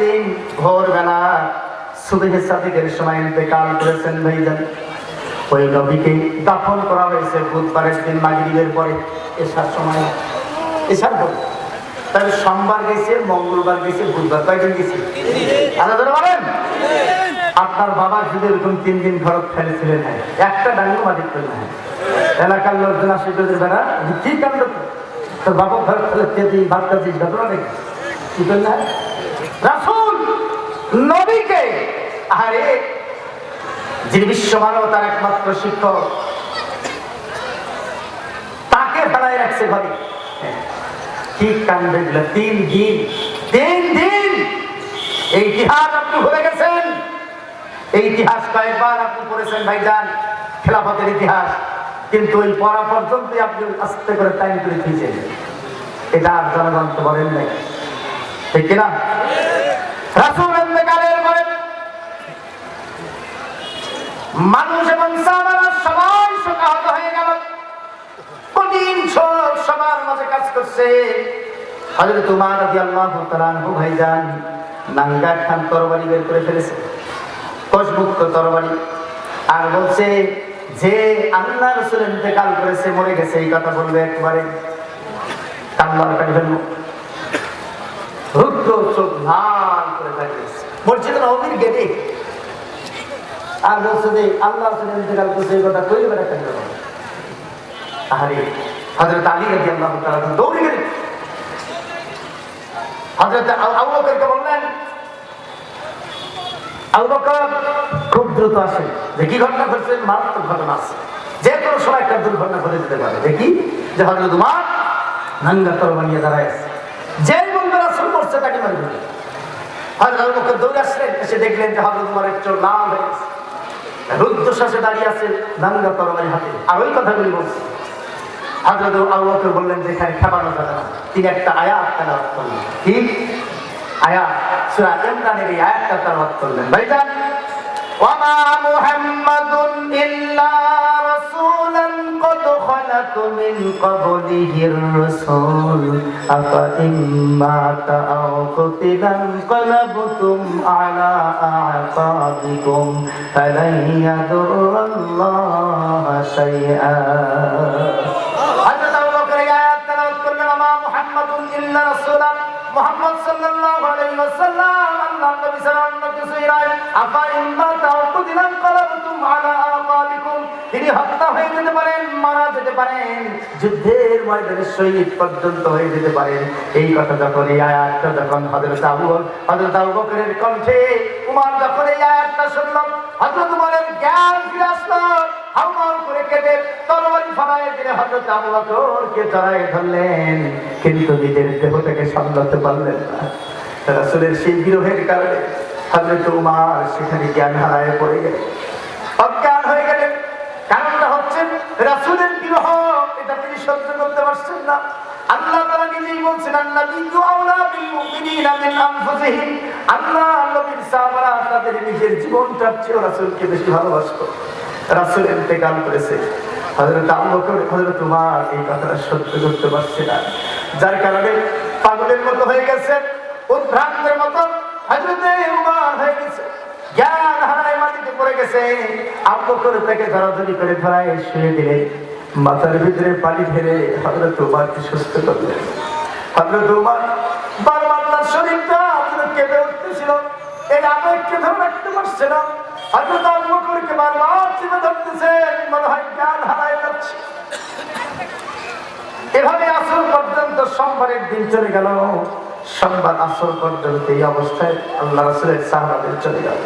দিন ভোরবেলা সুবেহ সাদিকের সময় ইন্তেকাল করেছেন ভাইজান, ওই নবীকে দাফন করা হয়েছে বুধবারের দিন মাগরিবের পরে, এসার সময়, এসার পরে। তাহলে সোমবার গেছে, মঙ্গলবার গেছে, বুধবার কয়দিন গেছে? আলাদা বলেন, আপনার বাবা যদি এরকম তিন দিন ঘর ফেলেছিলেন একটা ডাঙ্গু মালিক করলেন এলাকার লোকজন আসে তোদের বেড়া কি কাণ্ড তোর বাবা ঘর ফেলে ভাত খাচ্ছিস, ঘটনা দেখি কি করলেন? নবীকে। আরে, যিনি বিশ্ব মানবতার একমাত্র শিক্ষক। তাকে ফেলায় রাখছে ঘরে। হ্যাঁ। কি কাণ্ডে তিন দিন তিন দিন এই ইতিহাস আপনি ভুলে গেছেন? এই ইতিহাস কয়েকবার আপনি পড়েছেন ভাইজান, খেলাফতের ইতিহাস। কিন্তু ওই পড়া পর্যন্ত আপনি আস্তে করে টাইম করে দিয়েছেন এটা আর জনগণ তো বলেন নাই। ঠিক কিনা? রাসুল ইন্তেকালের পরে মানুষ এবং সবাই শোকাহত হয়ে গেল। কঠিন সবার মাঝে কাজ করছে। হযরত তোমার রাদিয়াল্লাহু তাআলা আনহু ভাইজান নাঙ্গা খান তরবারি বের করে ফেলেছে। কোষমুক্ত তরবারি। আর বলছে, যে আল্লাহ রসুল ইন্তেকাল করেছে, মরে গেছে, এই কথা বলবে একবারে। কান্নার কাটি রুদ্র চোখ লাল করে থাকিয়েছে মসজিদ নবীর গেটে? আর বলছে যে, আল্লাহ ইন্তেকাল করেছে এই কথা বেড়া কেন আলী দৌড়ে গেলেন। আবু বললেন, আবু বকর, খুব দ্রুত আসে যে কি ঘটনা ঘটছে? মারাত্মক ঘটনা আছে। যে কোনো সময় একটা দুর্ঘটনা ঘটে যেতে পারে। দেখি, যে হযরত উমার নাঙ্গা তরবারি নিয়ে দাঁড়ায় আছে। যেই বন্ধু রাসূল মরছে তাকে মারি দিলেন হযরত আবু বকর দৌড়ে আসলেন, এসে দেখলেন যে হযরত উমারের চোখ লাল রুদ্ধশ্বাসে দাঁড়িয়ে আছে নাঙ্গা হাতে। আর ওই কথাগুলি বলছে। হাজরত বললেন যে এখানে খেপানো যাবে না। তিনি একটা আয়াত তেলাওয়াত করলেন। কি? আয়াত, সূরা ইমরানের এই আয়াতটা তেলাওয়াত করলেন। ভাইজান ওয়ামা মুহাম্মাদুন ইল্লা قبله الرسول أفإن مات أو قتل انقلبتم على أعقابكم فلن يضر الله شيئا হযরত আবু বকর এই আয়াত তেলাওয়াত করলেন আমা মুহাম্মাদুন ইল্লা রাসূলান মুহাম্মদ সাল্লাল্লাহু আলাইহি ওয়াসাল্লাম আল্লাহর নবী সাল্লাল্লাহু আলাইহি ওয়াসাল্লাম আফা ইম্মা তাউকুদিলান কলাবতুম আলা আকাবিকুম তিনি হত্যা হয়ে যেতে পারেন মারা যেতে পারেন শহীদ পর্যন্ত হয়ে যেতে পারেন। এই কথা যখন এই আয়াতটা যখন হযরত আবু হযরত আবু বকরের কণ্ঠে যখন এই আয়াতটা শুনল, হযরত উমরের জ্ঞান ফিরে আসলো কিন্তু নিজের সামলাতে পারলেন না। রাসূলের সেই বিরহের কারণে হযরত উমর সেখানে জ্ঞান হারায় পড়ে অজ্ঞান হয়ে গেলেন। কারণটা হচ্ছে রাসূলের বিরহ। এটা সহ্য করতে পারছেন না। আল্লাহ তাআলা নিজেই বলছেন মিন আনফুসিহিম। আল্লাহ নবীর সাহাবারা তাদের নিজের জীবনটার চেয়ে রাসূলকে বেশি ভালোবাসতো। রাসূল ইন্তেকাল করেছে। যার কারণে পাগলের মতো তাকে ধরাধরি করে ধরায় শুয়ে দিলেন। মাথার ভিতরে পানি ঢেলে হযরত উমরকে সুস্থ করলেন। হযরত উমর বারবার তার শরীরটা আপনার কেঁপে উঠতেছিল। এই আবেগকে ধরে রাখতে পারছে না। হযরত আবু বকরকে বারবার চিনে ধরতেছে, মনে হয় জ্ঞান হারায় যাচ্ছে। এভাবে আসর পর্যন্ত সোমবারের দিন চলে গেল। সোমবার আসর পর্যন্ত এই অবস্থায় আল্লাহ রাসূলের সাহাবাদের চলে গেল।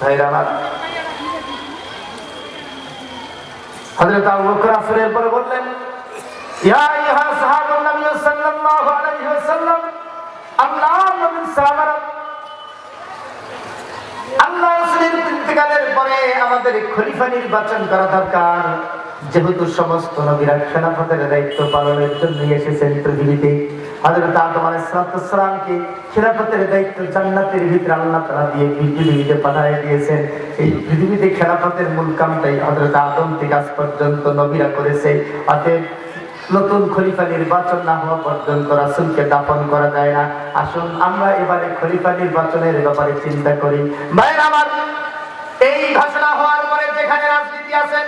ভাইরা আমার হযরত আবু বকর পরে বললেন, ইয়া ইহা সাহাবান নবী সাল্লাল্লাহু আলাইহি ওয়াসাল্লাম আল্লাহ নবীর সাহাবারা আল্লাহ রাসূলের পরে আমাদের খলিফা নির্বাচন করা দরকার। যেহেতু সমস্ত নবীরা খেলাফতের দায়িত্ব পালনের জন্য এসেছেন পৃথিবীতে। হযরত আদম আলাইহিস সালামকে খেলাফতের দায়িত্ব জান্নাতের ভিতরে আল্লাহ তাআলা দিয়ে পৃথিবীতে পাঠিয়ে দিয়েছেন। এই পৃথিবীতে খেলাফতের মূল কামটাই হযরত আদম থেকে আজ পর্যন্ত নবীরা করেছে। অতএব নতুন খলিফা নির্বাচন না হওয়া পর্যন্ত রাসুলকে দাফন করা যায় না। আসুন আমরা এবারে খলিফা নির্বাচনের ব্যাপারে চিন্তা করি। আমার, এই ঘোষণা হওয়ার পরে যেখানে রাজনীতি আছে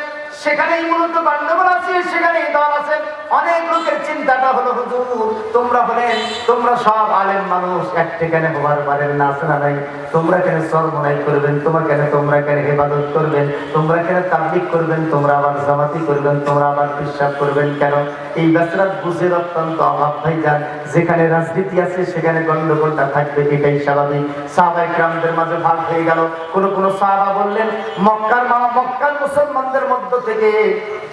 সেখানেই মূলত গন্ডগোল আছে, সেখানেই দল আছে। অনেক লোকের চিন্তাটা হলো, হুজুর, তোমরা হলেন তোমরা সব আলেম মানুষ, এক ঠিকানে হবার পারেন না, আছে না নাই? তোমরা কেন সর্বনাই করবেন? তোমার কেন তোমরা কেন হেফাজত করবেন? তোমরা কেন তাবলিক করবেন? তোমরা আবার জামাতি করবেন? তোমরা আবার বিশ্বাস করবেন কেন? এই ব্যবসার বুঝের অত্যন্ত অভাব ভাই যান যেখানে রাজনীতি আছে, সেখানে গন্ডগোলটা থাকবে, এটাই স্বাভাবিক। সাহাবাই গ্রামদের মাঝে ভাগ হয়ে গেল। কোন কোন সাহাবা বললেন, মক্কার মা, মক্কার মুসলমানদের মধ্য থেকে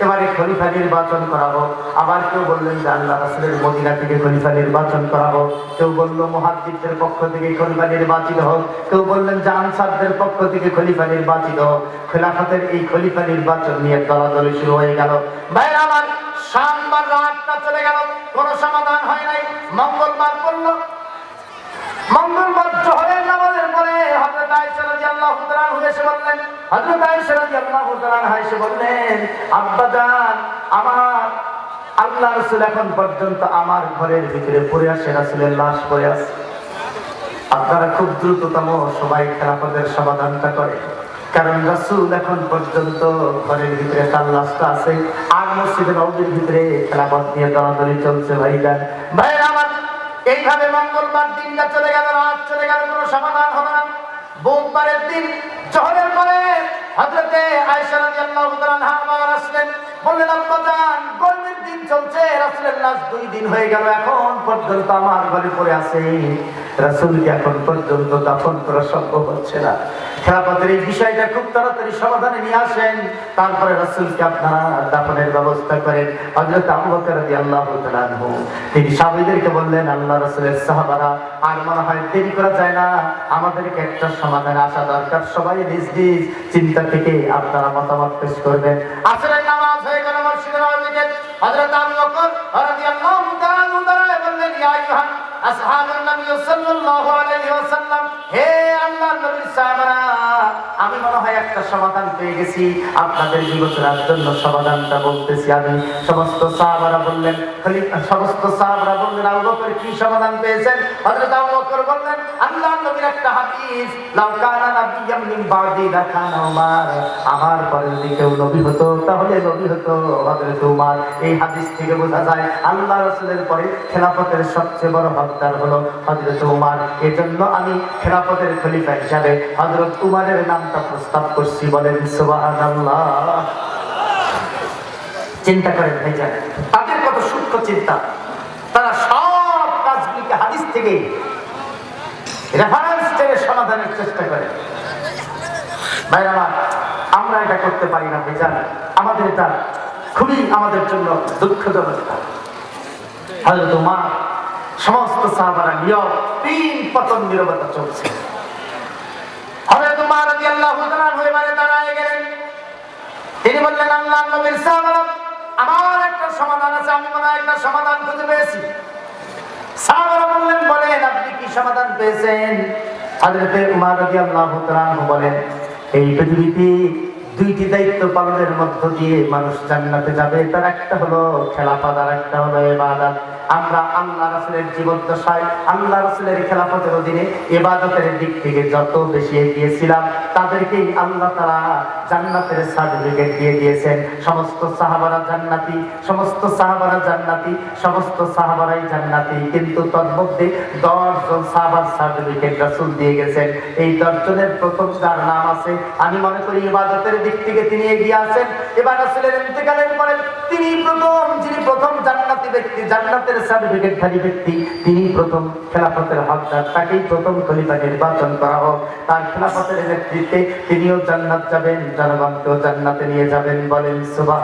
এবারে খলিফা নির্বাচন করাবো। আবার কেউ বললেন যে আল্লাহ রাসুলের মদিনা থেকে খলিফা নির্বাচন করাবো। কেউ বলল মহাদ্বীপের পক্ষ থেকে খলিফা নির্বাচিত হোক। কেউ বললেন যে আনসারদের পক্ষ থেকে খলিফা নির্বাচিত হোক। খেলাফতের এই খলিফা নির্বাচন নিয়ে দলাদলি শুরু হয়ে গেল। ভাইরা আমার সোমবার রাতটা চলে গেল। কোনো সমাধান হয় নাই। মঙ্গলবার পড়ল। মঙ্গলবার জোহরের নামাজের পরে হযরত আয়েশা রাদিয়াল্লাহু তাআলা এসে বললেন, হযরত আয়েশা আপনারা খুব দ্রুততম সবাই খেলাফতের সমাধানটা করে কারণ রাসূল এখন পর্যন্ত ঘরের ভিতরে তার লাশটা আছে, আর মসজিদে নবীর ভিতরে খেলাফত নিয়ে দলাদলি চলছে ভাইরা আমার, এইভাবে মঙ্গলবার দিনটা চলে গেল, রাত চলে গেল, কোনো সমাধান হলো না। বুধবারের দিন, জহরের পরে হযরতে আয়েশা রাদিয়াল্লাহু তাআলা আবার আসলেন। বললেন আম্মা জান গরমের দিন চলছে লাশ দুই দিন হয়ে গেল, এখন পর্যন্ত আমার ঘরে পড়ে আছে। এখন পর্যন্ত দাফন করা সম্ভব হচ্ছে না। খেলাফতের এই বিষয়টা খুব তাড়াতাড়ি সমাধানে নিয়ে আসেন। তারপরে আপনারা দাফনের ব্যবস্থা করেন। আবু বকর রাদিয়াল্লাহু তাআলা আনহু, তিনি সাহাবীদেরকে বললেন, আল্লাহ রাসূলের সাহাবারা, আর মনে হয় দেরি করা যায় না। আমাদেরকে একটা সমাধানে আসা দরকার। সবাই নিজ নিজ চিন্তা থেকে আপনারা মতামত পেশ করবেন। আসরের সমাধান পেয়ে গেছি। আপনাদের বিবেচনার জন্য সমাধানটা বলতেছি আমি। সমস্ত সাহাবারা বললেন সমস্ত সাহাবারা বললেন বকর কি সমাধান পেয়েছেন? হযরত আবু বকর বললেন আল্লাহর নবীর একটা হাদিস, লাউ কানা নাবিয়্যাম মিন বাদি লাকানা উমার। আমার পরে যদি কেউ নবী হতো, তাহলে নবী হতো হযরত উমার। এই হাদিস থেকে বোঝা যায়, আল্লাহ রাসূলের পরে খেলাফতের সবচেয়ে বড় হকদার হলো হযরত উমার। এজন্য আমি খেলাফতের খলিফা হিসাবে হযরত উমারের নামটা প্রস্তাব করছি, বলেন। চিন্তা করেন ভাইজান, তাদের কত সূক্ষ্ম চিন্তা। তারা সব কাজগুলিকে হাদিস থেকে রেফারেন্স টেনে সমাধানের চেষ্টা করে। ভাইরা আমরা এটা করতে পারি না ভাইজান। আমাদের এটা খুবই আমাদের জন্য দুঃখজনক। হয়তো তোমার সমস্ত সাহাবারা নিয়ম, তিন পতন নিরবতা চলছে হবে তোমার রাজি আল্লাহ হয়ে মানে দাঁড়ায় গেলেন তিনি বললেন, আল্লাহ, নবীর সাহাবারা আমার একটা সমাধান আছে, আমি মনে একটা সমাধান খুঁজে পেয়েছি। সাহাবারা বললেন, বলেন, আপনি কি সমাধান পেয়েছেন? হযরতে উমর রাদিয়াল্লাহু তাআলা বলেন, এই পৃথিবীতে দুইটি দায়িত্ব পালনের মধ্য দিয়ে মানুষ জান্নাতে যাবে। তার একটা হলো খেলাফত, আর একটা হলো ইবাদত। আমরা আল্লাহ রাসূলের জীবন দশায় আল্লাহ রাসূলের খেলাফতের অধীনে ইবাদতের দিক থেকে যত বেশি এগিয়েছিলাম তাদেরকেই আল্লাহ তাআলা জান্নাতের সার্টিফিকেট দিয়ে দিয়েছেন। সমস্ত সাহাবারা জান্নাতি, সমস্ত সাহাবারা জান্নাতি, সমস্ত সাহাবারাই জান্নাতি। কিন্তু তন্মধ্যে দশ জন সাহাবার সার্টিফিকেট রাসূল দিয়ে গেছেন। এই দশজনের প্রথম যার নাম আছে, আমি মনে করি ইবাদতের দিক থেকে তিনি এগিয়ে আছেন। এবার রাসূলের ইন্তেকালের পরে তিনি প্রথম, যিনি প্রথম জান্নাতি ব্যক্তি, জান্নাতের সার্টিফিকেটধারী ব্যক্তি, তিনি প্রথম খেলাফতের হকদার, তাকেই প্রথম খলিফা নির্বাচন করা হোক। তার খেলাফতের নেতৃত্বে তিনিও জান্নাত যাবেন, জনগণকেও জান্নাতে নিয়ে যাবেন বলেন সুবাহ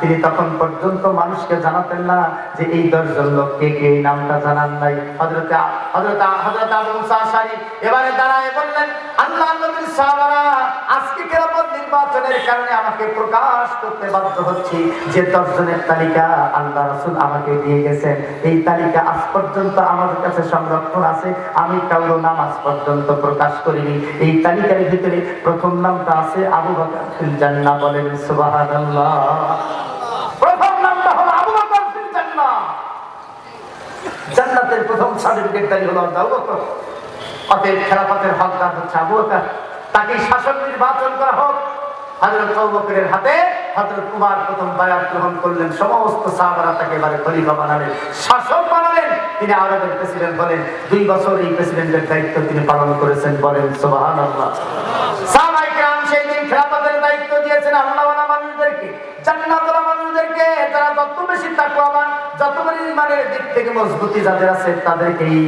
তিনি তখন পর্যন্ত মানুষকে জানাতেন না যে এই দশজন লোক কে এই নামটা জানান নাই। হযরত আবু এবারে দাঁড়ায় বললেন, আল্লাহ নবীর আজকে খেলাফত নির্বাচনের কারণে আমাকে প্রকাশ করতে বাধ্য হচ্ছি যে দশজনের তালিকা আল্লাহ রাসূল আমাকে দিয়ে গেছেন। এই তালিকা আজ পর্যন্ত আমার কাছে সংরক্ষণ আছে। আমি কারও নাম আজ পর্যন্ত প্রকাশ করিনি। এই তালিকার ভিতরে প্রথম নামটা আছে আবু বকর ফিল জান্নাহ বলেন প্রথম নামটা হলো আবু বকর ফিল জান্নাহ জান্নাতের প্রথম সার্টিফিকেটটাই হলো অতএব খেলাফতের হকদার হচ্ছে আবু বকর। তাকে শাসক নির্বাচন করা হোক। তিনি প্রেসিডেন্ট বলেন। দুই বছর দায়িত্ব তিনি পালন করেছেন বলেন। সেই দিন দায়িত্ব দিয়েছেন। আল্লাহওয়ালা মানুষদেরকে জান্নাতওয়ালা মানুষদেরকে যারা যত বেশি তাকুয়াবান যত বড় ইমানের দিক থেকে মজবুতি যাদের আছে তাদেরকেই